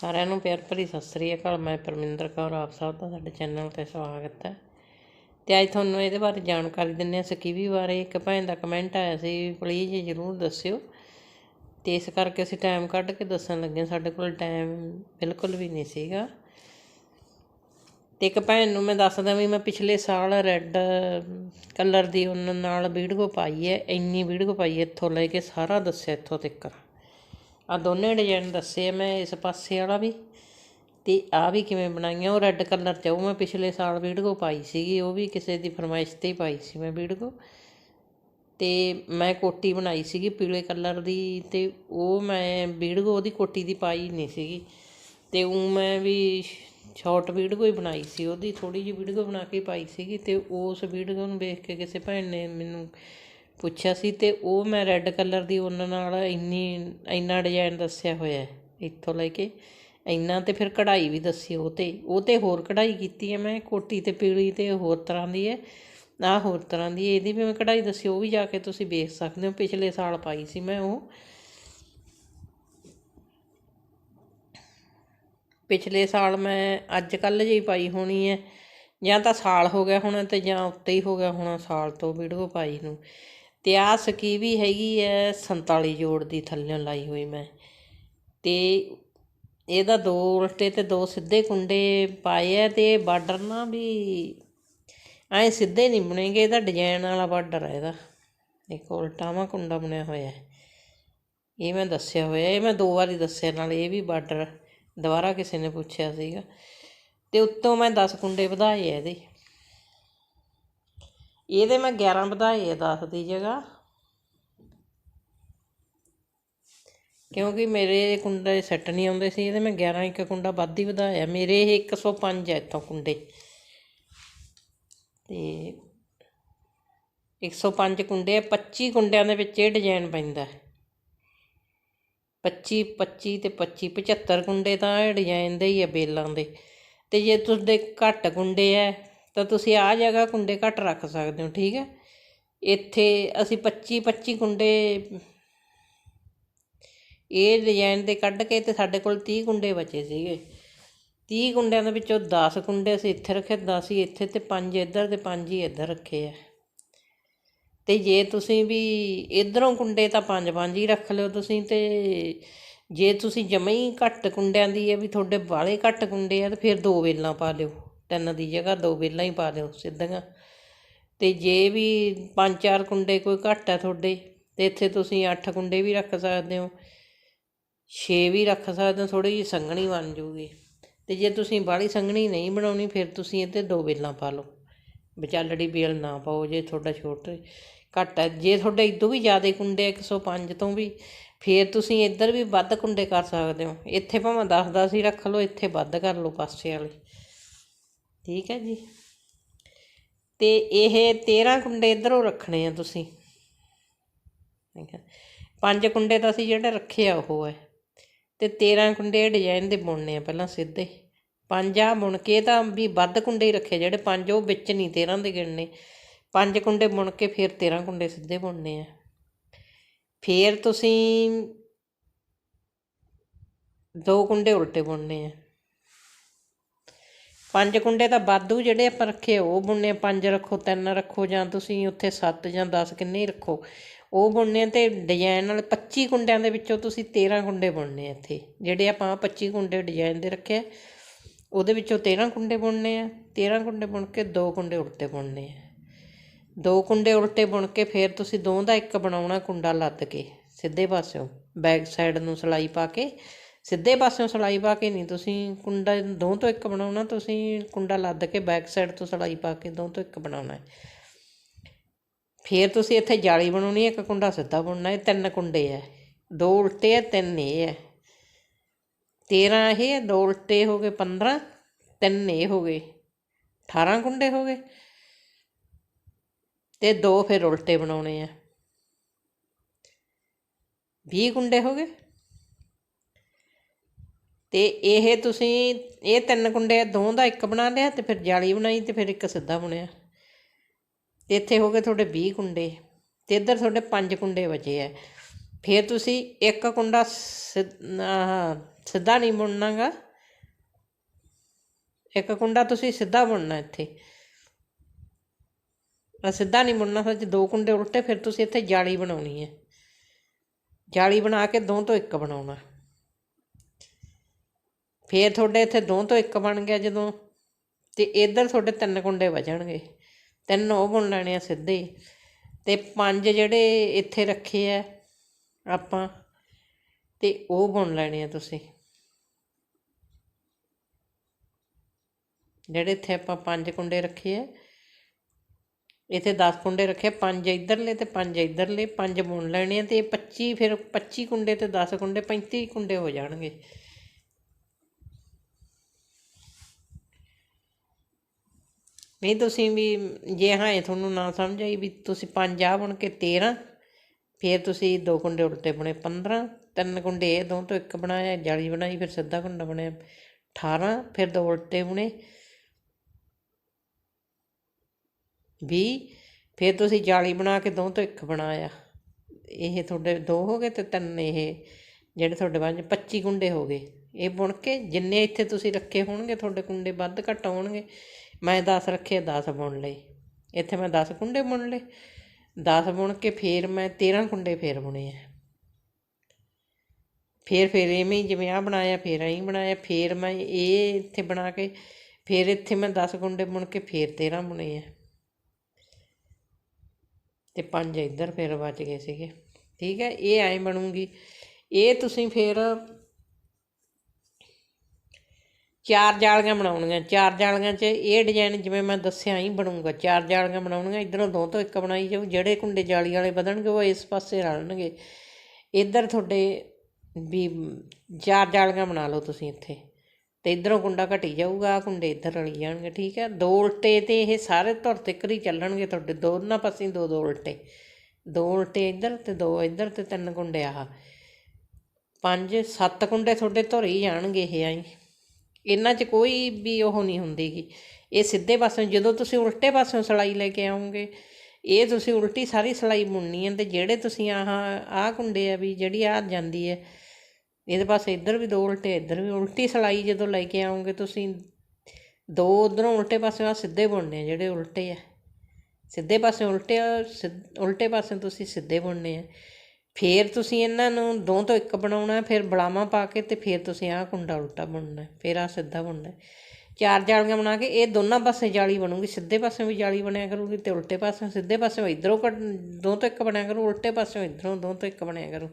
ਸਾਰਿਆਂ ਨੂੰ ਪਿਆਰ ਭਰੀ ਸਤਿ ਸ੍ਰੀ ਅਕਾਲ। ਮੈਂ ਪਰਮਿੰਦਰ ਕੌਰ, ਆਪ ਸਭ ਦਾ ਸਾਡੇ ਚੈਨਲ ਤੇ ਸਵਾਗਤ ਹੈ। ਤੇ ਅੱਜ ਤੁਹਾਨੂੰ ਇਹਦੇ ਬਾਰੇ ਜਾਣਕਾਰੀ ਦਿੰਦੇ ਹਾਂ ਸਕੀਵੀ ਬਾਰੇ। ਇੱਕ ਭੈਣ ਦਾ ਕਮੈਂਟ ਆਇਆ ਸੀ ਪਲੀਜ਼ ਜਰੂਰ ਦੱਸਿਓ। ਤੇ ਇਸ ਕਰਕੇ ਅਸੀਂ ਟਾਈਮ ਕੱਢ ਕੇ ਦੱਸਣ ਲੱਗੇ ਹਾਂ। ਸਾਡੇ ਕੋਲ ਟਾਈਮ ਬਿਲਕੁਲ ਵੀ ਨਹੀਂ ਸੀਗਾ। ਤੇ ਇੱਕ ਭੈਣ ਨੂੰ ਮੈਂ ਦੱਸਦਾ ਵੀ ਮੈਂ ਪਿਛਲੇ ਸਾਲ ਰੈੱਡ ਕਲਰ ਦੀ ਉਹਨਾਂ ਨਾਲ ਵੀਡੀਓ ਪਾਈ ਹੈ। ਇੰਨੀ ਵੀਡੀਓ ਪਾਈ ਇੱਥੋਂ ਲੈ ਕੇ ਸਾਰਾ ਦੱਸਿਆ ਇੱਥੋਂ ਤੱਕ। ਆ ਦੋਨੇ ਡਿਜ਼ਾਈਨ ਦੱਸੇ ਆ ਮੈਂ ਇਸ ਪਾਸੇ ਵਾਲਾ ਵੀ। ਤੇ ਆ ਵੀ ਕਿਵੇਂ ਬਣਾਈਆਂ, ਉਹ ਰੈੱਡ ਕਲਰ ਚ ਉਹ ਮੈਂ ਪਿਛਲੇ ਸਾਲ ਵੀਡੀਓ ਪਾਈ ਸੀਗੀ, ਉਹ ਵੀ ਕਿਸੇ ਦੀ ਫਰਮਾਇਸ਼ ਤੇ ਹੀ ਪਾਈ ਸੀ ਮੈਂ ਵੀਡੀਓ। ਤੇ ਮੈਂ ਕੋਟੀ ਬਣਾਈ ਸੀਗੀ ਪੀਲੇ ਕਲਰ ਦੀ ਤੇ ਉਹ ਮੈਂ ਵੀਡੀਓ ਉਹਦੀ ਕੋਟੀ ਦੀ ਪਾਈ ਨਹੀਂ ਸੀਗੀ। ਤੇ ਉਹ ਮੈਂ ਵੀ ਸ਼ਾਰਟ ਵੀਡੀਓ ਹੀ ਬਣਾਈ ਸੀ, ਉਹਦੀ ਥੋੜੀ ਜਿਹੀ ਵੀਡੀਓ ਬਣਾ ਕੇ ਪਾਈ ਸੀਗੀ ਤੇ ਉਸ ਵੀਡੀਓ ਨੂੰ ਵੇਖ ਕੇ ਕਿਸੇ ਭੈਣ ਨੇ ਮੈਨੂੰ ਪੁੱਛਿਆ ਸੀ ਅਤੇ ਉਹ ਮੈਂ ਰੈੱਡ ਕਲਰ ਦੀ ਉਹਨਾਂ ਨਾਲ ਇੰਨੀ, ਇੰਨਾ ਡਿਜ਼ਾਇਨ ਦੱਸਿਆ ਹੋਇਆ ਇੱਥੋਂ ਲੈ ਕੇ। ਇੰਨਾ ਅਤੇ ਫਿਰ ਕਢਾਈ ਵੀ ਦੱਸੀ ਉਹ ਤੇ। ਉਹ ਤੇ ਹੋਰ ਕਢਾਈ ਕੀਤੀ ਹੈ ਮੈਂ, ਕੋਟੀ ਤੇ ਪੀਲੀ ਤੇ ਹੋਰ ਤਰ੍ਹਾਂ ਦੀ ਹੈ। ਆਹ ਹੋਰ ਤਰ੍ਹਾਂ ਦੀ ਇਹਦੀ ਵੀ ਮੈਂ ਕਢਾਈ ਦੱਸੀ, ਉਹ ਵੀ ਜਾ ਕੇ ਤੁਸੀਂ ਵੇਖ ਸਕਦੇ ਹੋ, ਪਿਛਲੇ ਸਾਲ ਪਾਈ ਸੀ ਮੈਂ ਉਹ। ਪਿਛਲੇ ਸਾਲ ਮੈਂ ਅੱਜ ਕੱਲ੍ਹ ਜਿਹੀ ਪਾਈ ਹੋਣੀ ਹੈ, ਜਾਂ ਤਾਂ ਸਾਲ ਹੋ ਗਿਆ ਹੋਣਾ ਤੇ ਜਾਂ ਉੱਤੇ ਹੀ ਹੋ ਗਿਆ ਹੋਣਾ, ਸਾਲ ਤੋਂ ਵੀਡੀਓ ਪਾਈ ਨੂੰ। ਤੇ ਆਹ ਸਕੀ ਵੀ ਹੈਗੀ ਹੈ 47 ਜੋੜ ਦੀ ਥੱਲਿਓਂ ਲਾਈ ਹੋਈ ਮੈਂ। ਅਤੇ ਇਹਦਾ ਦੋ ਉਲਟੇ ਅਤੇ ਦੋ ਸਿੱਧੇ ਕੁੰਡੇ ਪਾਏ ਆ ਤੇ ਬਾਰਡਰ ਨਾ ਵੀ ਐਂ ਸਿੱਧੇ ਨਹੀਂ ਬਣੇਗੇ ਇਹਦਾ ਡਿਜ਼ਾਈਨ ਵਾਲਾ ਬਾਰਡਰ ਹੈ ਇਹਦਾ। ਇੱਕ ਉਲਟਾਵਾਂ ਕੁੰਡਾ ਬਣਿਆ ਹੋਇਆ। ਹੈ ਇਹ ਮੈਂ ਦੱਸਿਆ ਹੋਇਆ, ਇਹ ਮੈਂ ਦੋ ਵਾਰੀ ਦੱਸਿਆ, ਨਾਲ ਇਹ ਵੀ ਬਾਰਡਰ ਦੁਬਾਰਾ ਕਿਸੇ ਨੇ ਪੁੱਛਿਆ ਸੀਗਾ। ਅਤੇ ਉੱਤੋਂ ਮੈਂ 10 ਕੁੰਡੇ ਵਧਾਏ ਆ ਇਹਦੇ। ਇਹਦੇ ਮੈਂ 11 ਵਧਾਏ ਆ 10 ਦੀ ਜਗ੍ਹਾ। ਕਿਉਂਕਿ ਮੇਰੇ ਕੁੰਡੇ ਸੈੱਟ ਨਹੀਂ ਆਉਂਦੇ ਸੀ, ਇਹਦੇ ਮੈਂ 11 ਇੱਕ ਕੁੰਡਾ ਵੱਧ ਹੀ ਵਧਾਇਆ। ਮੇਰੇ ਇਹ 105 ਹੈ ਇੱਥੋਂ ਕੁੰਡੇ। ਤੇ 105 ਕੁੰਡੇ ਆ 25 ਕੁੰਡਿਆਂ ਦੇ ਵਿੱਚ ਇਹ ਡਿਜ਼ਾਈਨ ਪੈਂਦਾ ਹੈ। 25 25 ਤੇ 25 75 ਕੁੰਡੇ ਤਾਂ ਇਹ ਡਿਜ਼ਾਈਨ ਦੇ ਹੀ ਆ ਬੇਲਾਂ ਦੇ। ਤੇ ਜੇ ਤੁਹਾਡੇ ਘੱਟ ਕੁੰਡੇ ਆ ਤਾਂ ਤੁਸੀਂ ਆਹ ਜਗ੍ਹਾ ਕੁੰਡੇ ਘੱਟ ਰੱਖ ਸਕਦੇ ਹੋ, ਠੀਕ ਹੈ? ਇੱਥੇ ਅਸੀਂ 25 25 ਕੁੰਡੇ ਇਹ ਡਿਜ਼ਾਈਨ ਦੇ ਕੱਢ ਕੇ ਤੇ ਸਾਡੇ ਕੋਲ 30 ਕੁੰਡੇ ਬਚੇ ਸੀਗੇ। 30 ਕੁੰਡਿਆਂ ਦੇ ਵਿੱਚੋਂ 10 ਕੁੰਡੇ ਅਸੀਂ ਇੱਥੇ ਰੱਖੇ 10 ਹੀ ਇੱਥੇ ਤੇ 5 ਇੱਧਰ ਤੇ 5 ਹੀ ਇੱਧਰ ਰੱਖੇ ਆ। ਤੇ ਜੇ ਤੁਸੀਂ ਵੀ ਇਧਰੋਂ ਕੁੰਡੇ ਤਾਂ ਪੰਜ ਪੰਜ ਹੀ ਰੱਖ ਲਿਓ ਤੁਸੀਂ ਤੇ ਜੇ ਤੁਸੀਂ ਜਮਾ ਹੀ ਘੱਟ ਕੁੰਡਿਆਂ ਦੀ ਹੈ ਵੀ ਤੁਹਾਡੇ ਬਾਲੇ ਘੱਟ ਕੁੰਡੇ ਆ ਤਾਂ ਫਿਰ ਦੋ ਵੇਲਾਂ ਪਾ ਲਿਓ ਤਿੰਨ ਦੀ ਜਗ੍ਹਾ ਦੋ ਵੇਲਾਂ ਹੀ ਪਾ ਦਿਓ ਸਿੱਧੀਆਂ। ਅਤੇ ਜੇ ਵੀ ਪੰਜ ਚਾਰ ਕੁੰਡੇ ਕੋਈ ਘੱਟ ਹੈ ਤੁਹਾਡੇ, ਤਾਂ ਇੱਥੇ ਤੁਸੀਂ ਅੱਠ ਕੁੰਡੇ ਵੀ ਰੱਖ ਸਕਦੇ ਹੋ। ਛੇ ਵੀ ਰੱਖ ਸਕਦੇ ਹੋ, ਥੋੜ੍ਹੀ ਜਿਹੀ ਸੰਘਣੀ ਬਣ ਜੂਗੀ। ਅਤੇ ਜੇ ਤੁਸੀਂ ਬਾਹਲੀ ਸੰਘਣੀ ਨਹੀਂ ਬਣਾਉਣੀ, ਫਿਰ ਤੁਸੀਂ ਇਹਤੇ ਦੋ ਵੇਲਾਂ ਪਾ ਲਓ। ਵਿਚਾਲੜੀ ਬੇਲ ਨਾ ਪਾਓ ਜੇ ਤੁਹਾਡਾ ਛੋਟਾ ਘੱਟ ਹੈ ਜੇ ਤੁਹਾਡੇ ਇਦੋਂ ਵੀ ਜ਼ਿਆਦਾ ਕੁੰਡੇ ਆ 105 ਤੋਂ ਵੀ, ਫਿਰ ਤੁਸੀਂ ਇੱਧਰ ਵੀ ਵੱਧ ਕੁੰਡੇ ਕਰ ਸਕਦੇ ਹੋ। ਇੱਥੇ ਭਾਵੇਂ 10 10 ਹੀ ਰੱਖ ਲਓ, ਇੱਥੇ ਵੱਧ ਕਰ ਲਓ ਪਾਸੇ ਵਾਲੇ। ਠੀਕ ਹੈ ਜੀ। ਤੇ ਇਹ 13 ਕੁੰਡੇ ਇੱਧਰੋਂ ਰੱਖਣੇ ਆ ਤੁਸੀਂ। ਠੀਕ ਹੈ। ਪੰਜ ਕੁੰਡੇ ਤਾਂ ਅਸੀਂ ਜਿਹੜੇ ਰੱਖੇ ਆ ਉਹ ਹੈ। ਤੇ 13 ਕੁੰਡੇ ਡਿਜ਼ਾਈਨ ਦੇ ਬੁਣਨੇ ਆ ਪਹਿਲਾਂ ਸਿੱਧੇ। ਪੰਜ ਆ ਬੁਣ ਕੇ ਤਾਂ ਵੀ ਵੱਧ ਕੁੰਡੇ ਹੀ ਰੱਖੇ ਜਿਹੜੇ ਪੰਜ ਉਹ ਵਿੱਚ ਨਹੀਂ 13 ਦੇ ਗਿਣਨੇ। ਪੰਜ ਕੁੰਡੇ ਬੁਣ ਕੇ ਫਿਰ 13 ਕੁੰਡੇ ਸਿੱਧੇ ਬੁਣਨੇ ਆ। ਫਿਰ ਤੁਸੀਂ ਦੋ ਕੁੰਡੇ ਉਲਟੇ ਬੁਣਨੇ ਆ। ਪੰਜ ਕੁੰਡੇ ਤਾਂ ਵਾਧੂ ਜਿਹੜੇ ਆਪਾਂ ਰੱਖੇ ਉਹ ਬੁਣਨੇ ਪੰਜ ਰੱਖੋ ਤਿੰਨ ਰੱਖੋ ਜਾਂ ਤੁਸੀਂ ਉੱਥੇ 7 ਜਾਂ 10 ਕਿੰਨੇ ਰੱਖੋ। ਉਹ ਬੁਣਨੇ ਆ ਤੇ ਡਿਜ਼ਾਈਨ ਨਾਲ 25 ਕੁੰਡਿਆਂ ਦੇ ਵਿੱਚੋਂ ਤੁਸੀਂ 13 ਕੁੰਡੇ ਬੁਣਨੇ ਇੱਥੇ। ਜਿਹੜੇ ਆਪਾਂ 25 ਕੁੰਡੇ ਡਿਜ਼ਾਈਨ ਦੇ ਰੱਖੇ ਆ, ਉਹਦੇ ਵਿੱਚੋਂ 13 ਕੁੰਡੇ ਬੁਣਨੇ ਆ 13 ਕੁੰਡੇ ਬੁਣ ਕੇ ਦੋ ਕੁੰਡੇ ਉਲਟੇ ਬੁਣਨੇ ਆ। ਦੋ ਕੁੰਡੇ ਉਲਟੇ ਬੁਣ ਕੇ ਫਿਰ ਤੁਸੀਂ ਦੋ ਦਾ ਇੱਕ ਬਣਾਉਣਾ ਕੁੰਡਾ ਲੱਦ ਕੇ ਸਿੱਧੇ ਪਾਸਿਓਂ ਬੈਕ ਸਾਈਡ ਨੂੰ ਸਲਾਈ ਪਾ ਕੇ ਸਿੱਧੇ ਪਾਸਿਓਂ ਸਲਾਈ ਪਾ ਕੇ ਨਹੀਂ, ਤੁਸੀਂ ਕੁੰਡਾ ਦੋ ਤੋਂ ਇੱਕ ਬਣਾਉਣਾ, ਤੁਸੀਂ ਕੁੰਡਾ ਲੱਦ ਕੇ ਬੈਕ ਸਾਈਡ ਤੋਂ ਸਲਾਈ ਪਾ ਕੇ ਦੋ ਤੋਂ ਇੱਕ ਬਣਾਉਣਾ ਹੈ। ਫਿਰ ਤੁਸੀਂ ਇੱਥੇ ਜਾਲੀ ਬਣਾਉਣੀ ਹੈ, ਇੱਕ ਕੁੰਡਾ ਸਿੱਧਾ ਬੁਣਨਾ ਹੈ, ਤਿੰਨ ਕੁੰਡੇ ਹੈ। ਦੋ ਉਲਟੇ ਹੈ, ਤਿੰਨ ਇਹ ਹੈ। 13 ਇਹ ਦੋ ਉਲਟੇ ਹੋ ਗਏ 15 ਤਿੰਨ ਇਹ ਹੋ ਗਏ 18 ਕੁੰਡੇ ਹੋ ਗਏ ਤੇ ਦੋ ਫਿਰ ਉਲਟੇ ਬਣਾਉਣੇ ਆ 20 ਕੁੰਡੇ ਹੋ ਗਏ। ਤੇ ਇਹ ਤੁਸੀਂ, ਇਹ ਤਿੰਨ ਕੁੰਡੇ ਦੋ ਦਾ ਇੱਕ ਬਣਾ ਲਿਆ ਤੇ ਫਿਰ ਜਾਲੀ ਬਣਾਈ ਤੇ ਫਿਰ ਇੱਕ ਸਿੱਧਾ ਬੁਣਿਆ। ਤੇ ਇੱਥੇ ਹੋ ਗਏ ਤੁਹਾਡੇ 20 ਕੁੰਡੇ, ਤੇ ਇੱਧਰ ਤੁਹਾਡੇ 5 ਕੁੰਡੇ ਬਚੇ ਆ। ਫਿਰ ਤੁਸੀਂ ਇੱਕ ਕੁੰਡਾ ਸਿ- ਸਿੱਧਾ ਨਹੀਂ ਬੁਣਨਾਗਾ। ਇੱਕ ਕੁੰਡਾ ਤੁਸੀਂ ਸਿੱਧਾ ਬੁਣਨਾ ਇੱਥੇ। ਆ ਸਿੱਧਾ ਨਹੀਂ ਬੁਣਨਾ ਸੱਚ ਦੋ ਕੁੰਡੇ ਉਲਟੇ, ਫਿਰ ਤੁਸੀਂ ਇੱਥੇ ਜਾਲੀ ਬਣਾਉਣੀ ਹੈ ਜਾਲੀ ਬਣਾ ਕੇ ਦੋ ਤੋਂ ਇੱਕ ਬਣਾਉਣਾ। ਫਿਰ ਤੁਹਾਡੇ ਇੱਥੇ ਦੋ ਤੋਂ ਇੱਕ ਬਣ ਗਿਆ ਜਦੋਂ, ਤੇ ਇੱਧਰ ਤੁਹਾਡੇ ਤਿੰਨ ਕੁੰਡੇ ਵਜਣਗੇ। ਤਿੰਨ ਉਹ ਬੁਣ ਲੈਣੇ ਆ ਸਿੱਧੇ ਤੇ ਪੰਜ ਜਿਹੜੇ ਇੱਥੇ ਰੱਖੇ ਆ ਆਪਾਂ, ਤੇ ਉਹ ਬੁਣ ਲੈਣੇ ਆ ਤੁਸੀਂ। ਜਿਹੜੇ ਇੱਥੇ ਆਪਾਂ ਪੰਜ ਕੁੰਡੇ ਰੱਖੇ ਆ, ਇੱਥੇ 10 ਕੁੰਡੇ ਰੱਖੇ ਪੰਜ ਇੱਧਰਲੇ ਤੇ ਪੰਜ ਇੱਧਰਲੇ, ਪੰਜ ਬੁਣ ਲੈਣੇ ਆ, ਤੇ 25 ਫਿਰ 25 ਕੁੰਡੇ ਤੇ 10 ਕੁੰਡੇ 35 ਕੁੰਡੇ ਹੋ ਜਾਣਗੇ। ਨਹੀਂ, ਤੁਸੀਂ ਵੀ ਜੇ ਹਾਂ ਇਹ ਤੁਹਾਨੂੰ ਨਾ ਸਮਝ ਆਈ ਵੀ ਤੁਸੀਂ ਪੰਜ ਆ ਬਣ ਕੇ 13 ਫਿਰ ਤੁਸੀਂ ਦੋ ਕੁੰਡੇ ਉਲਟੇ ਬਣੇ 15 ਤਿੰਨ ਕੁੰਡੇ ਇਹ ਦੋ ਤੋਂ ਇੱਕ ਬਣਾਇਆ, ਜਾਲੀ ਬਣਾਈ, ਫਿਰ ਸਿੱਧਾ ਕੁੰਡਾ ਬਣਿਆ 18 ਫਿਰ ਦੋ ਉਲਟੇ ਬਣੇ 20 ਫਿਰ ਤੁਸੀਂ ਜਾਲੀ ਬਣਾ ਕੇ ਦੋ ਤੋਂ ਇੱਕ ਬਣਾਇਆ। ਇਹ ਤੁਹਾਡੇ ਦੋ ਹੋ ਗਏ ਤੇ ਤਿੰਨ ਇਹ ਜਿਹੜੇ ਤੁਹਾਡੇ ਬਾਅਦ 25 ਕੁੰਡੇ ਹੋ ਗਏ। ਇਹ ਬੁਣ ਕੇ ਜਿੰਨੇ ਇੱਥੇ ਤੁਸੀਂ ਰੱਖੇ ਹੋਣਗੇ, ਤੁਹਾਡੇ ਕੁੰਡੇ ਵੱਧ ਘੱਟ ਹੋਣਗੇ। ਮੈਂ 10 ਰੱਖੇ 10 ਬੁਣ ਲਏ। ਇੱਥੇ ਮੈਂ 10 ਕੁੰਡੇ ਬੁਣ ਲਏ। 10 ਬੁਣ ਕੇ ਫਿਰ ਮੈਂ 13 ਕੁੰਡੇ ਫੇਰ ਬੁਣੇ ਆ। ਫੇਰ ਫੇਰ ਐਵੇਂ ਜਿਵੇਂ ਆ ਬਣਾਇਆ, ਫੇਰ ਐਂ ਬਣਾਇਆ, ਫੇਰ ਮੈਂ ਇਹ ਇੱਥੇ ਬਣਾ ਕੇ, ਫੇਰ ਇੱਥੇ ਮੈਂ 10 ਕੁੰਡੇ ਬੁਣ ਕੇ ਫੇਰ 13 ਬੁਣੇ ਆ। ਤੇ ਪੰਜ ਇੱਧਰ ਫੇਰ ਬਚ ਗਏ ਸੀਗੇ। ਠੀਕ ਹੈ, ਇਹ ਐਂ ਬਣੂਗੀ। ਇਹ ਤੁਸੀਂ ਫੇਰ ਚਾਰ ਜਾਲੀਆਂ ਬਣਾਉਣੀਆਂ, ਚਾਰ ਜਾਲੀਆਂ 'ਚ ਇਹ ਡਿਜ਼ਾਈਨ ਜਿਵੇਂ ਮੈਂ ਦੱਸਿਆ ਹੀ ਬਣੂਗਾ, ਚਾਰ ਜਾਲੀਆਂ ਬਣਾਉਣੀਆਂ, ਇਧਰੋਂ ਦੋ ਤੋਂ ਇੱਕ ਬਣਾਈ ਜਾਓ ਜਿਹੜੇ ਕੁੰਡੇ ਜਾਲੀ ਵਾਲੇ ਵਧਣਗੇ ਉਹ ਇਸ ਪਾਸੇ ਰਲਣਗੇ। ਇੱਧਰ ਤੁਹਾਡੇ ਵੀ ਚਾਰ ਜਾਲੀਆਂ ਬਣਾ ਲਓ ਤੁਸੀਂ ਇੱਥੇ, ਤੇ ਇਧਰੋਂ ਕੁੰਡਾ ਘਟੀ ਜਾਊਗਾ ਕੁੰਡੇ ਇੱਧਰ ਰਲੀ ਜਾਣਗੇ, ਠੀਕ ਹੈ? ਦੋ ਉਲਟੇ ਤੇ ਇਹ ਸਾਰੇ ਧੁਰ ਤੱਕ ਹੀ ਚੱਲਣਗੇ ਤੁਹਾਡੇ, ਦੋਨਾਂ ਪਾਸੇ ਦੋ ਦੋ ਉਲਟੇ। ਦੋ ਉਲਟੇ ਇੱਧਰ ਤੇ ਦੋ, ਇੱਧਰ ਤੇ ਤਿੰਨ ਕੁੰਡੇ ਆਹ। ਪੰਜ, ਸੱਤ ਕੁੰਡੇ ਤੁਹਾਡੇ ਧੁਰ ਹੀ ਜਾਣਗੇ ਇਹ ਆਈ। ਇਹਨਾਂ 'ਚ ਕੋਈ ਵੀ ਉਹ ਨਹੀਂ ਹੁੰਦੀਗੀ। ਇਹ ਸਿੱਧੇ ਪਾਸੇ ਜਦੋਂ ਤੁਸੀਂ ਉਲਟੇ ਪਾਸਿਓਂ ਸਲਾਈ ਲੈ ਕੇ ਆਉਂਗੇ ਇਹ ਤੁਸੀਂ ਉਲਟੀ ਸਾਰੀ ਸਲਾਈ ਬੁਣਨੀ ਹੈ ਤੇ ਜਿਹੜੇ ਤੁਸੀਂ ਆਹ ਆਹ ਕੁੰਡੇ ਆ ਵੀ ਜਿਹੜੀ ਆ ਜਾਂਦੀ ਹੈ ਇਹਦੇ ਪਾਸੇ ਇੱਧਰ ਵੀ ਦੋ ਉਲਟੇ ਇੱਧਰ ਵੀ ਉਲਟੀ ਸਲਾਈ ਜਦੋਂ ਲੈ ਕੇ ਆਉਂਗੇ ਤੁਸੀਂ ਦੋ ਉਧਰੋਂ ਉਲਟੇ ਪਾਸੇ ਆ ਸਿੱਧੇ ਬੁਣਨੇ ਆ ਜਿਹੜੇ ਉਲਟੇ ਆ। ਸਿੱਧੇ ਪਾਸੇ ਉਲਟੇ ਆ, ਸਿੱਧ- ਉਲਟੇ ਪਾਸੇ ਤੁਸੀਂ ਸਿੱਧੇ ਬੁਣਨੇ ਆ। ਫਿਰ ਤੁਸੀਂ ਇਹਨਾਂ ਨੂੰ ਦੋ ਤੋਂ ਇੱਕ ਬਣਾਉਣਾ, ਫਿਰ ਬਲਾਵਾਂ ਪਾ ਕੇ ਤੇ ਫਿਰ ਤੁਸੀਂ ਆਹ ਕੁੰਡਾ ਉਲਟਾ ਬੁਣਨਾ, ਫਿਰ ਆਹ ਸਿੱਧਾ ਬੁਣਨਾ। ਚਾਰ ਜਾਲੀਆਂ ਬਣਾ ਕੇ, ਇਹ ਦੋਨਾਂ ਪਾਸੇ ਜਾਲੀ ਬਣੂਗੀ, ਸਿੱਧੇ ਪਾਸੇ ਵੀ ਜਾਲੀ ਬਣਿਆ ਕਰੂਗੀ ਤੇ ਉਲਟੇ ਪਾਸੇ, ਸਿੱਧੇ ਪਾਸੇ ਇਧਰੋਂ ਦੋ ਤੋਂ ਇੱਕ ਬਣਿਆ ਕਰੂ, ਉਲਟੇ ਪਾਸੇ ਇਧਰੋਂ ਦੋ ਤੋਂ ਇੱਕ ਬਣਿਆ ਕਰੂ।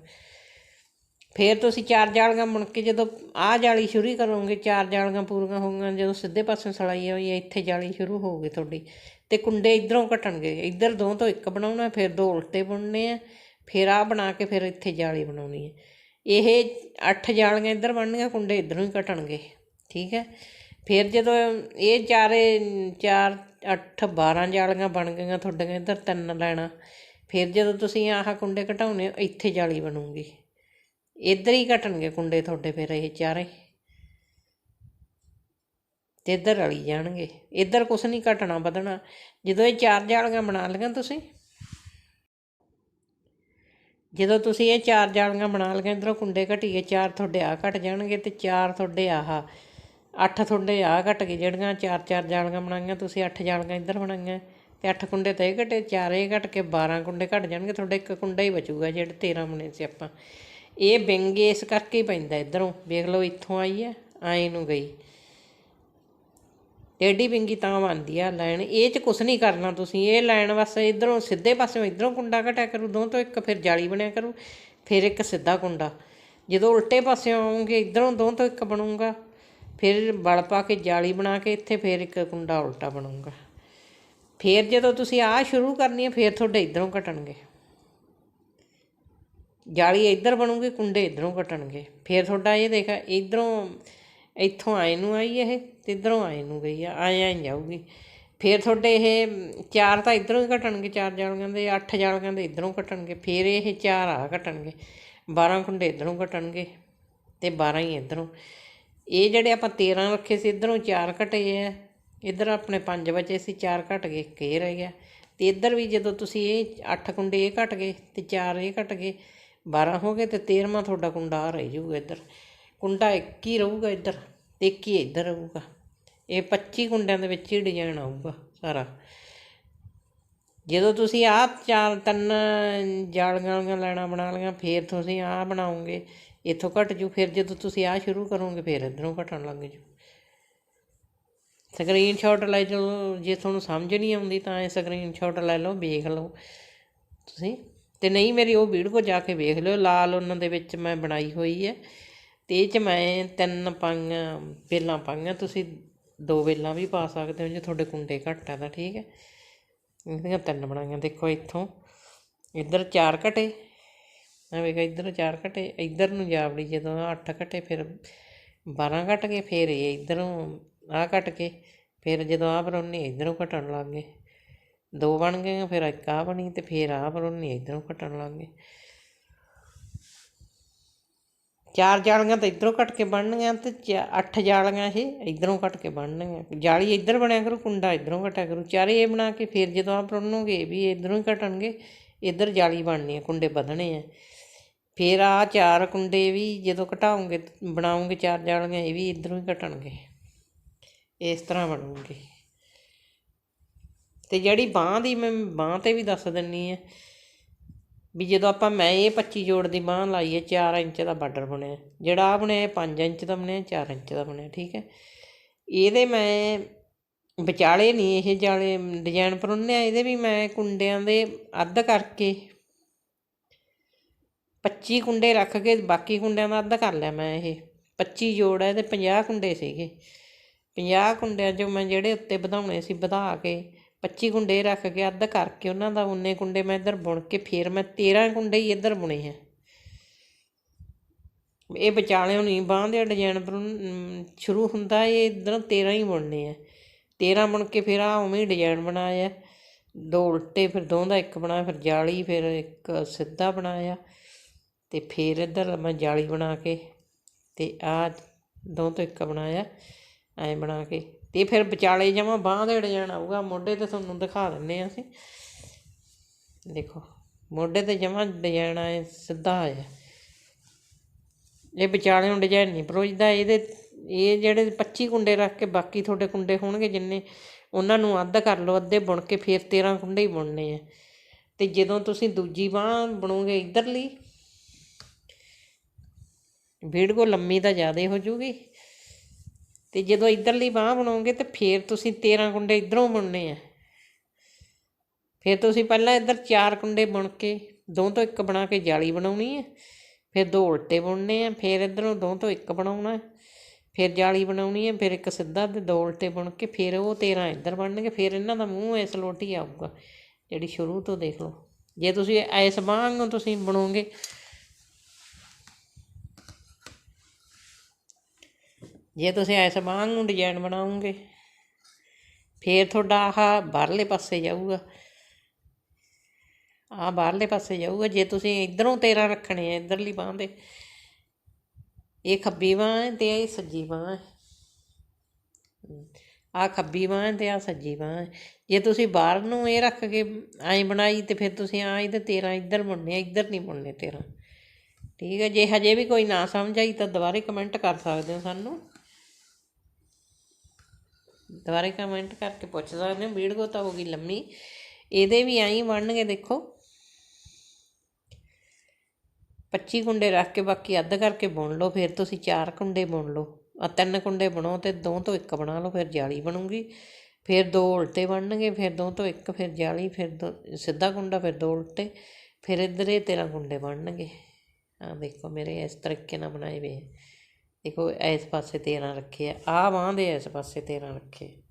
ਫਿਰ ਤੁਸੀਂ ਚਾਰ ਜਾਲੀਆਂ ਬਣ ਕੇ ਜਦੋਂ ਆਹ ਜਾਲੀ ਸ਼ੁਰੂ ਕਰੋਗੇ, ਚਾਰ ਜਾਲੀਆਂ ਪੂਰੀਆਂ ਹੋਊਗੀਆਂ ਜਦੋਂ ਸਿੱਧੇ ਪਾਸੇ ਸਲਾਈ ਹੋਈ ਹੈ ਇੱਥੇ ਜਾਲੀ ਸ਼ੁਰੂ ਹੋਊਗੀ ਤੁਹਾਡੀ। ਤੇ ਕੁੰਡੇ ਇਧਰੋਂ ਘਟਣਗੇ, ਇੱਧਰ ਦੋ ਤੋਂ ਇੱਕ ਬਣਾਉਣਾ, ਫਿਰ ਦੋ ਉਲਟੇ ਬੁਣਨੇ ਆ। ਫਿਰ ਆ ਬਣਾ ਕੇ ਫਿਰ ਇੱਥੇ ਜਾਲੀ ਬਣਾਉਣੀ ਹੈ। ਇਹ ਅੱਠ ਜਾਲੀਆਂ ਇੱਧਰ ਬਣਨੀਆਂ, ਕੁੰਡੇ ਇੱਧਰੋਂ ਹੀ ਘਟਣਗੇ ਠੀਕ ਹੈ। ਫਿਰ ਜਦੋਂ ਇਹ ਚਾਰੇ ਚਾਰ 8 12 ਜਾਲੀਆਂ ਬਣ ਗਈਆਂ ਤੁਹਾਡੀਆਂ ਇੱਧਰ ਤਿੰਨ ਲੈਣਾ, ਫਿਰ ਜਦੋਂ ਤੁਸੀਂ ਆਹ ਕੁੰਡੇ ਘਟਾਉਣੇ ਇੱਥੇ ਜਾਲੀ ਬਣੂਗੀ। ਇੱਧਰ ਹੀ ਘਟਣਗੇ ਕੁੰਡੇ ਤੁਹਾਡੇ ਫਿਰ ਇਹ ਚਾਰੇ। ਤੇ ਇੱਧਰ ਰਲੀ ਜਾਣਗੇ। ਇੱਧਰ ਕੁਛ ਨਹੀਂ ਘਟਣਾ ਵਧਣਾ। ਜਦੋਂ ਇਹ ਚਾਰ ਜਾਲੀਆਂ ਬਣਾ ਲਈਆਂ ਤੁਸੀਂ ਜਦੋਂ ਤੁਸੀਂ ਇਹ ਚਾਰ ਜਾਲੀਆਂ ਬਣਾ ਲਈਆਂ, ਇਧਰੋਂ ਕੁੰਡੇ ਘਟੀਏ, ਚਾਰ ਤੁਹਾਡੇ ਆ ਘਟ ਜਾਣਗੇ ਤੇ ਚਾਰ ਤੁਹਾਡੇ ਆਹ, ਅੱਠ ਤੁਹਾਡੇ ਆ ਘਟ ਗਏ। ਜਿਹੜੀਆਂ ਚਾਰ ਚਾਰ ਜਾਲੀਆਂ ਬਣਾਈਆਂ, ਤੁਸੀਂ ਅੱਠ ਜਾਲੀਆਂ ਇੱਧਰ ਬਣਾਈਆਂ। ਤੇ ਅੱਠ ਕੁੰਡੇ ਤੇ ਇਹ ਘਟੇ, ਚਾਰ ਇਹ ਘਟ ਕੇ 12 ਕੁੰਡੇ ਘਟ ਜਾਣਗੇ, ਤੁਹਾਡੇ ਇੱਕ ਕੁੰਡਾ ਹੀ ਬਚੂਗਾ, ਜਿਹੜੇ 13 ਬਣੇ ਸੀ ਆਪਾਂ। ਇਹ ਵਿੰਗ ਇਸ ਕਰਕੇ ਹੀ ਪੈਂਦਾ ਇਧਰੋਂ। ਵੇਖ ਲਓ, ਇੱਥੋਂ ਆਈ ਹੈ ਆਏ ਨੂੰ ਗਈ। ਟੇਢੀ ਵਿੰਗੀ ਤਾਂ ਬਣਦੀ ਆ ਲਾਈਨ ਇਹ ਚ ਕੁਛ ਨਹੀਂ ਕਰਨਾ ਤੁਸੀਂ। ਇਹ ਲਾਈਨ ਬਸ ਇਧਰੋਂ ਸਿੱਧੇ ਪਾਸਿਓਂ ਇਧਰੋਂ ਕੁੰਡਾ ਘਟਿਆ ਕਰੂ। ਦੋ ਤੋਂ ਇੱਕ ਫਿਰ ਜਾਲੀ ਬਣਿਆ ਕਰੂ, ਫਿਰ ਇੱਕ ਸਿੱਧਾ ਕੁੰਡਾ। ਜਦੋਂ ਉਲਟੇ ਪਾਸਿਓਂ ਆਉਂਗੇ, ਇਧਰੋਂ ਦੋ ਤੋਂ ਇੱਕ ਬਣੂਗਾ। ਫਿਰ ਬਲ ਪਾ ਕੇ ਜਾਲੀ ਬਣਾ ਕੇ ਇੱਥੇ ਫਿਰ ਇੱਕ ਕੁੰਡਾ ਉਲਟਾ ਬਣੂਗਾ। ਫਿਰ ਜਦੋਂ ਤੁਸੀਂ ਆਹ ਸ਼ੁਰੂ ਕਰਨੀ ਹੈ ਫਿਰ ਤੁਹਾਡੇ ਇਧਰੋਂ ਘਟਣਗੇ। ਜਾਲੀ ਇੱਧਰ ਬਣੂਗੀ, ਕੁੰਡੇ ਇੱਧਰੋਂ ਘਟਣਗੇ। ਫਿਰ ਤੁਹਾਡਾ ਇਹ ਦੇਖਾ, ਇੱਧਰੋਂ ਇੱਥੋਂ ਆਏ ਨੂੰ ਆਈ ਇਹ ਅਤੇ ਇੱਧਰੋਂ ਆਏ ਨੂੰ ਗਈ ਆ, ਆਏ ਆਏ ਜਾਊਗੀ। ਫਿਰ ਤੁਹਾਡੇ ਇਹ ਚਾਰ ਤਾਂ ਇੱਧਰੋਂ ਹੀ ਘਟਣਗੇ, ਚਾਰ ਜਾਲੀਆਂ ਦੇ, ਅੱਠ ਜਾਲੀਆਂ ਦੇ ਇੱਧਰੋਂ ਘਟਣਗੇ, ਫਿਰ ਇਹ ਚਾਰ ਆ ਘਟਣਗੇ। 12 ਕੁੰਡੇ ਇੱਧਰੋਂ ਘਟਣਗੇ ਅਤੇ 12 ਹੀ ਇੱਧਰੋਂ। ਇਹ ਜਿਹੜੇ ਆਪਾਂ 13 ਰੱਖੇ ਸੀ, ਇੱਧਰੋਂ ਚਾਰ ਘਟੇ ਆ। ਇੱਧਰ ਆਪਣੇ ਪੰਜ ਬਚੇ ਸੀ, ਚਾਰ ਘਟ ਗਏ, ਇੱਕ ਇਹ ਰਹਿ ਗਿਆ। ਤੇ ਇੱਧਰ ਵੀ ਜਦੋਂ ਤੁਸੀਂ ਇਹ 8 ਕੁੰਡੇ ਇਹ ਘਟ ਗਏ ਤੇ ਚਾਰ ਇਹ ਘਟ ਗਏ 12 ਹੋ ਗਏ ਤੇ 13ਵਾਂ ਤੁਹਾਡਾ ਕੁੰਡਾ ਆ ਰਹਿ ਜਾਊਗਾ ਇੱਧਰ। ਕੁੰਡਾ ਇੱਕ ਹੀ ਰਹੂਗਾ ਇੱਧਰ ਤੇ ਇੱਕ ਹੀ ਇੱਧਰ ਰਹੂਗਾ। ਇਹ 25 ਕੁੰਡਿਆਂ ਦੇ ਵਿੱਚ ਹੀ ਡਿਜ਼ਾਈਨ ਆਊਗਾ ਸਾਰਾ। ਜਦੋਂ ਤੁਸੀਂ ਆਹ ਚਾਰ, ਤਿੰਨ ਜਾਲੀਆਂ ਲੈਣਾ ਬਣਾ ਲਈਆਂ, ਫਿਰ ਤੁਸੀਂ ਆਹ ਬਣਾਉਂਗੇ ਇੱਥੋਂ ਘਟ ਜੂ। ਫਿਰ ਜਦੋਂ ਤੁਸੀਂ ਆਹ ਸ਼ੁਰੂ ਕਰੋਗੇ, ਫਿਰ ਇੱਧਰੋਂ ਘਟਣ ਲੱਗ ਜੂ। ਸਕਰੀਨਸ਼ਾਟ ਲੈ ਜਾਓ ਜੇ ਤੁਹਾਨੂੰ ਸਮਝ ਨਹੀਂ ਆਉਂਦੀ ਤਾਂ ਇਹ ਸਕਰੀਨਸ਼ਾਟ ਲੈ ਲਓ, ਵੇਖ ਲਓ। ਤੁਸੀਂ, ਤੇ ਨਹੀਂ ਮੇਰੀ ਉਹ ਵੀਡੀਓ ਜਾ ਕੇ ਵੇਖ ਲਿਓ, ਲਾਲ ਉਹਨਾਂ ਦੇ ਵਿੱਚ ਮੈਂ ਬਣਾਈ ਹੋਈ ਹੈ। ਅਤੇ ਇਹ ਚ ਮੈਂ ਤਿੰਨ ਪਾਈਆਂ, ਵੇਲਾਂ ਪਾਈਆਂ, ਤੁਸੀਂ ਦੋ ਵੇਲਾਂ ਵੀ ਪਾ ਸਕਦੇ ਹੋ ਜੇ ਤੁਹਾਡੇ ਕੁੰਡੇ ਘੱਟ ਆ ਤਾਂ, ਠੀਕ ਹੈ? ਇਹਦੀਆਂ ਤਿੰਨ ਬਣਾਈਆਂ, ਦੇਖੋ ਇੱਥੋਂ। ਇੱਧਰ ਚਾਰ ਘਟੇ, ਮੈਂ ਵੇਖਿਆ ਇੱਧਰ ਚਾਰ ਘਟੇ, ਇੱਧਰ ਨੂੰ ਜਾਵੜੀ ਜਦੋਂ ਅੱਠ ਘਟੇ, ਫਿਰ 12 ਘਟ ਗਏ, ਫਿਰ ਇਹ ਇੱਧਰੋਂ ਆਹ ਘਟ ਕੇ ਫਿਰ ਜਦੋਂ ਆਹ ਬਰੋਨੀ ਇੱਧਰੋਂ ਘਟਣ ਲੱਗ ਗਏ। ਦੋ ਬਣ ਗਏ ਫਿਰ ਇੱਕ ਆਹ ਬਣੀ ਤੇ ਫਿਰ ਆਹ ਬਰੋਨੀ ਇੱਧਰੋਂ ਘਟਣ ਲੱਗ ਗਏ। ਚਾਰ ਜਾਲੀਆਂ ਤਾਂ ਇੱਧਰੋਂ ਕੱਟ ਕੇ ਬਣਨਗੀਆਂ ਤੇ ਚਾ- ਅੱਠ ਜਾਲੀਆਂ ਇਹ ਇੱਧਰੋਂ ਕੱਟ ਕੇ ਬਣਨਗੀਆਂ ਜਾਲੀ ਇੱਧਰ ਬਣਿਆ ਕਰੂ, ਕੁੰਡਾ ਇੱਧਰੋਂ ਕਟਿਆ ਕਰੂ। ਚਾਰੇ ਇਹ ਬਣਾ ਕੇ ਫਿਰ ਜਦੋਂ ਆਪ ਰੋਣੋਗੇ ਵੀ ਇੱਧਰੋਂ ਹੀ ਕਟਣਗੇ ਇੱਧਰ ਜਾਲੀ ਬਣਨੀ ਹੈ ਕੁੰਡੇ ਵਧਣੇ ਆ। ਫਿਰ ਆ ਚਾਰ ਕੁੰਡੇ ਵੀ ਜਦੋਂ ਘਟਾਉਂਗੇ ਬਣਾਉਂਗੇ ਚਾਰ ਜਾਲੀਆਂ, ਇਹ ਵੀ ਇੱਧਰੋਂ ਹੀ ਘਟਣਗੇ। ਇਸ ਤਰ੍ਹਾਂ ਬਣੂਗੇ। ਤੇ ਜਿਹੜੀ ਬਾਂਹ ਦੀ ਮੈਂ, ਬਾਂਹ ਤੇ ਵੀ ਦੱਸ ਦਿੰਨੀ ਆ ਵੀ ਜਦੋਂ ਆਪਾਂ ਮੈਂ ਇਹ 25 ਜੋੜ ਦੀ ਬਾਂਹ ਲਾਈਏ ਹੈ 4 ਇੰਚ ਦਾ ਬਾਰਡਰ ਬਣਿਆ ਜਿਹੜਾ ਆ ਬਣਿਆ 5 ਇੰਚ ਦਾ ਬਣਿਆ 4 ਇੰਚ ਦਾ ਬਣਿਆ, ਠੀਕ ਹੈ। ਇਹਦੇ ਮੈਂ ਵਿਚਾਲੇ ਨਹੀਂ, ਇਹ ਜਾਲੇ ਡਿਜ਼ਾਈਨ ਪਰੁੰਨਿਆ, ਇਹਦੇ ਵੀ ਮੈਂ ਕੁੰਡਿਆਂ ਦੇ ਅੱਧ ਕਰਕੇ 25 ਕੁੰਡੇ ਰੱਖ ਕੇ, ਬਾਕੀ ਕੁੰਡਿਆਂ ਦਾ ਅੱਧ ਕਰ ਲਿਆ ਮੈਂ ਇਹ। 25 ਜੋੜ ਹੈ ਤੇ 50 ਕੁੰਡੇ ਸੀਗੇ। 50 ਕੁੰਡਿਆਂ ਚੋਂ ਮੈਂ ਜਿਹੜੇ ਉੱਤੇ ਵਧਾਉਣੇ ਸੀ, ਵਧਾ ਕੇ 25 ਗੁੰਡੇ ਰੱਖ ਕੇ ਅੱਧ ਕਰਕੇ ਉਹਨਾਂ ਦਾ ਉਨੇ ਕੁੰਡੇ ਮੈਂ ਇੱਧਰ ਬੁਣ ਕੇ ਫਿਰ ਮੈਂ 13 ਕੁੰਡੇ ਹੀ ਇੱਧਰ ਬੁਣੇ ਆ ਇਹ ਵਿਚਾਲੇ ਨਹੀਂ, ਬਾਂਹ ਦੇ ਡਿਜ਼ਾਈਨ ਪਰ ਸ਼ੁਰੂ ਹੁੰਦਾ ਇਹ ਇੱਧਰੋਂ 13 ਹੀ ਬੁਣਨੇ ਆ 13 ਬੁਣ ਕੇ ਫਿਰ ਆ ਉਵੇਂ ਹੀ ਡਿਜ਼ਾਈਨ ਬਣਾਇਆ ਦੋ ਉਲਟੇ ਫਿਰ ਦੋ ਦਾ ਇੱਕ ਬਣਾਇਆ ਫਿਰ ਜਾਲੀ, ਫਿਰ ਇੱਕ ਸਿੱਧਾ ਬਣਾਇਆ ਤੇ ਫਿਰ ਇੱਧਰ ਮੈਂ ਜਾਲੀ ਬਣਾ ਕੇ ਤੇ ਆ ਦੋ ਤੋਂ ਇੱਕ ਬਣਾਇਆ, ਐ ਬਣਾ ਕੇ ਤੇ ਫਿਰ ਵਿਚਾਲੇ ਜਮਾ ਬਾਂਹ ਦੇ ਡਿਜ਼ਾਈਨ ਆਊਗਾ, ਮੋਢੇ ਤੇ ਤੁਹਾਨੂੰ ਦਿਖਾ ਦਿੰਨੇ ਆ ਅਸੀਂ। ਦੇਖੋ, ਮੋਢੇ ਤੇ ਜਮਾ ਡਿਜ਼ਾਈਨ ਆਏ, ਸਿੱਧਾ ਆਇਆ। ਇਹ ਵਿਚਾਲੇ ਨੂੰ ਡਿਜ਼ਾਈਨ ਨਹੀਂ ਪਰੋਜਦਾ, ਇਹਦੇ, ਇਹ ਜਿਹੜੇ 25 ਕੁੰਡੇ ਰੱਖ ਕੇ ਬਾਕੀ ਤੁਹਾਡੇ ਕੁੰਡੇ ਹੋਣਗੇ ਜਿੰਨੇ, ਉਹਨਾਂ ਨੂੰ ਅੱਧ ਕਰ ਲਓ, ਅੱਧੇ ਬੁਣ ਕੇ ਫਿਰ 13 ਕੁੰਡੇ ਹੀ ਬੁਣਨੇ ਆ। ਤੇ ਜਦੋਂ ਤੁਸੀਂ ਦੂਜੀ ਬਾਂਹ ਬਣੋਗੇ ਇਧਰਲੀ, ਵੀਡੀਓ ਲੰਮੀ ਤਾਂ ਜ਼ਿਆਦਾ ਹੋ ਜੂਗੀ। ਤੇ ਜਦੋਂ ਇਧਰਲੀ ਬਾਹ ਬਣਾਉਂਗੇ ਤੇ ਫਿਰ ਤੁਸੀਂ 13 ਕੁੰਡੇ ਇਧਰੋਂ ਬੁਣਨੇ ਆ। ਫਿਰ ਤੁਸੀਂ ਪਹਿਲਾਂ ਇੱਧਰ ਚਾਰ ਕੁੰਡੇ ਬੁਣ ਕੇ, ਦੋ ਤੋਂ ਇੱਕ ਬਣਾ ਕੇ ਜਾਲੀ ਬਣਾਉਣੀ ਹੈ ਫਿਰ ਦੋ ਉਲਟੇ ਬੁਣਨੇ ਆ, ਫਿਰ ਇਧਰੋਂ ਦੋ ਤੋਂ ਇੱਕ ਬਣਾਉਣਾ। ਫਿਰ ਜਾਲੀ ਬਣਾਉਣੀ ਹੈ ਫਿਰ ਇੱਕ ਸਿੱਧਾ ਤੇ ਦੋ ਉਲਟੇ ਬੁਣ ਕੇ ਫਿਰ ਉਹ 13 ਇੱਧਰ ਬਣਨਗੇ, ਫਿਰ ਇਹਨਾਂ ਦਾ ਮੂੰਹ ਇਸ ਲੋਟੀ ਆਊਗਾ। ਜਿਹੜੀ ਸ਼ੁਰੂ ਤੋਂ ਦੇਖ ਲਓ। ਜੇ ਤੁਸੀਂ ਐਸ ਬਾਂਹ ਨੂੰ ਤੁਸੀਂ ਬਣੋਗੇ ਜੇ ਤੁਸੀਂ ਐਸ ਬਾਂਹ ਨੂੰ ਡਿਜ਼ਾਈਨ ਬਣਾਉਂਗੇ ਫੇਰ ਤੁਹਾਡਾ ਆਹ ਬਾਹਰਲੇ ਪਾਸੇ ਜਾਊਗਾ। ਆਹ ਬਾਹਰਲੇ ਪਾਸੇ ਜਾਊਗਾ, ਜੇ ਤੁਸੀਂ ਇਧਰੋਂ 13 ਰੱਖਣੇ ਆ, ਇਧਰਲੀ ਬਾਂਹ ਦੇ ਇਹ ਖੱਬੀ ਬਾਂਹ ਹੈ ਤੇ ਇਹ ਸੱਜੀ ਬਾਂਹ ਹੈ। ਆਹ ਖੱਬੀ ਬਾਂਹ ਹੈ ਤੇ ਆਹ ਸੱਜੀ ਬਾਂਹ ਜੇ ਤੁਸੀਂ ਬਾਹਰ ਨੂੰ ਇਹ ਰੱਖ ਕੇ ਐਂ ਬਣਾਈ ਤੇ ਫਿਰ ਤੁਸੀਂ ਆ ਇਹਦੇ 13 ਇੱਧਰ ਮੁੜਨੇ ਇੱਧਰ ਨਹੀਂ ਮੁੜਨੇ 13 ਠੀਕ ਹੈ, ਜੇ ਹਜੇ ਵੀ ਕੋਈ ਨਾ ਸਮਝ ਆਈ ਤਾਂ ਦੁਬਾਰੇ ਕਮੈਂਟ ਕਰ ਸਕਦੇ ਹੋ ਸਾਨੂੰ। ਦੁਬਾਰੇ ਕਮੈਂਟ ਕਰਕੇ ਪੁੱਛ ਸਕਦੇ ਹੋ ਵੀਡੀਓ ਤਾਂ ਹੋ ਗਈ ਲੰਮੀ। ਇਹਦੇ ਵੀ ਐਂ ਬਣਨਗੇ, ਦੇਖੋ। 25 ਕੁੰਡੇ ਰੱਖ ਕੇ ਬਾਕੀ ਅੱਧ ਕਰਕੇ ਬੁਣ ਲਓ, ਫਿਰ ਤੁਸੀਂ ਚਾਰ ਕੁੰਡੇ ਬੁਣ ਲਓ। ਆ ਤਿੰਨ ਕੁੰਡੇ ਬਣਾਓ ਤੇ ਦੋ ਤੋਂ ਇੱਕ ਬਣਾ ਲਓ, ਫਿਰ ਜਾਲੀ ਬਣੂਗੀ। ਫਿਰ ਦੋ ਉਲਟੇ ਬਣਨਗੇ, ਫਿਰ ਦੋ ਤੋਂ ਇੱਕ, ਫਿਰ ਜਾਲੀ, ਫਿਰ ਦੋ, ਸਿੱਧਾ ਕੁੰਡਾ, ਫਿਰ ਦੋ ਉਲਟੇ, ਫਿਰ ਇੱਧਰ ਇਹ 13 ਕੁੰਡੇ ਬਣਨਗੇ। ਆ ਦੇਖੋ ਮੇਰੇ ਇਸ ਤਰੀਕੇ ਨਾਲ ਬਣਾਏ ਹੋਏ ਆ। ਦੇਖੋ, ਇਸ ਪਾਸੇ 13 ਰੱਖੇ ਆ। ਆ ਬਾਂਹ ਦੇ ਇਸ ਪਾਸੇ 13 ਰੱਖੇ।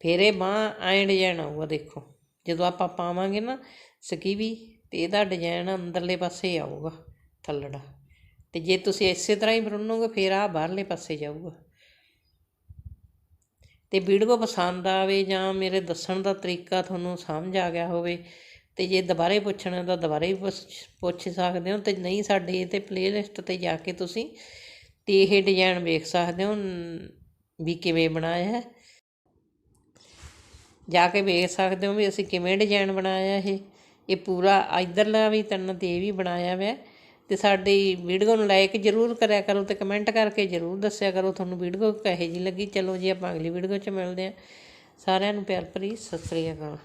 ਫਿਰ ਇਹ ਬਾਂਹ ਐਂ ਡਿਜ਼ਾਈਨ ਆਊਗਾ, ਦੇਖੋ। ਜਦੋਂ ਆਪਾਂ ਪਾਵਾਂਗੇ ਨਾ ਸਕੀਵੀ, ਤੇ ਇਹਦਾ ਡਿਜ਼ਾਈਨ ਅੰਦਰਲੇ ਪਾਸੇ ਆਊਗਾ, ਥੱਲੜਾ। ਤੇ ਜੇ ਤੁਸੀਂ ਇਸੇ ਤਰ੍ਹਾਂ ਹੀ ਬੁਣੋਗੇ ਫਿਰ ਆ ਬਾਹਰਲੇ ਪਾਸੇ ਜਾਊਗਾ। ਤੇ ਵੀਡੀਓ ਪਸੰਦ ਆਵੇ ਜਾਂ ਮੇਰੇ ਦੱਸਣ ਦਾ ਤਰੀਕਾ ਤੁਹਾਨੂੰ ਸਮਝ ਆ ਗਿਆ ਹੋਵੇ ਅਤੇ ਜੇ ਦੁਬਾਰੇ ਪੁੱਛਣਾ ਤਾਂ ਦੁਬਾਰੇ ਵੀ ਪੁੱਛ ਪੁੱਛ ਸਕਦੇ ਹੋ ਅਤੇ ਨਹੀਂ ਸਾਡੇ ਤੇ ਪਲੇਲਿਸਟ ਤੇ ਜਾ ਕੇ ਤੁਸੀਂ ਅਤੇ ਇਹ ਡਿਜ਼ਾਈਨ ਵੇਖ ਸਕਦੇ ਹੋ ਵੀ ਕਿਵੇਂ ਬਣਾਇਆ ਹੈ। ਜਾ ਕੇ ਵੇਖ ਸਕਦੇ ਹੋ ਵੀ ਅਸੀਂ ਕਿਵੇਂ ਡਿਜ਼ਾਈਨ ਬਣਾਇਆ ਇਹ। ਇਹ ਪੂਰਾ ਇਧਰਲਾ ਵੀ ਤਿੰਨ ਤੇ ਇਹ ਵੀ ਬਣਾਇਆ ਹੋਇਆ ਤੇ ਸਾਡੀ ਵੀਡੀਓ ਨੂੰ ਲਾਈਕ ਜਰੂਰ ਕਰਿਆ ਕਰੋ ਤੇ ਕਮੈਂਟ ਕਰਕੇ ਜਰੂਰ ਦੱਸਿਆ ਕਰੋ। ਤੁਹਾਨੂੰ ਵੀਡੀਓ ਕਿਹੋ ਜੀ ਲੱਗੀ? ਚਲੋ ਜੀ, ਆਪਾਂ ਅਗਲੀ ਵੀਡੀਓ 'ਚ ਮਿਲਦੇ ਹਾਂ। ਸਾਰਿਆਂ ਨੂੰ ਪਿਆਰ ਭਰੀ, ਸਤਿ ਸ੍ਰੀ ਅਕਾਲ।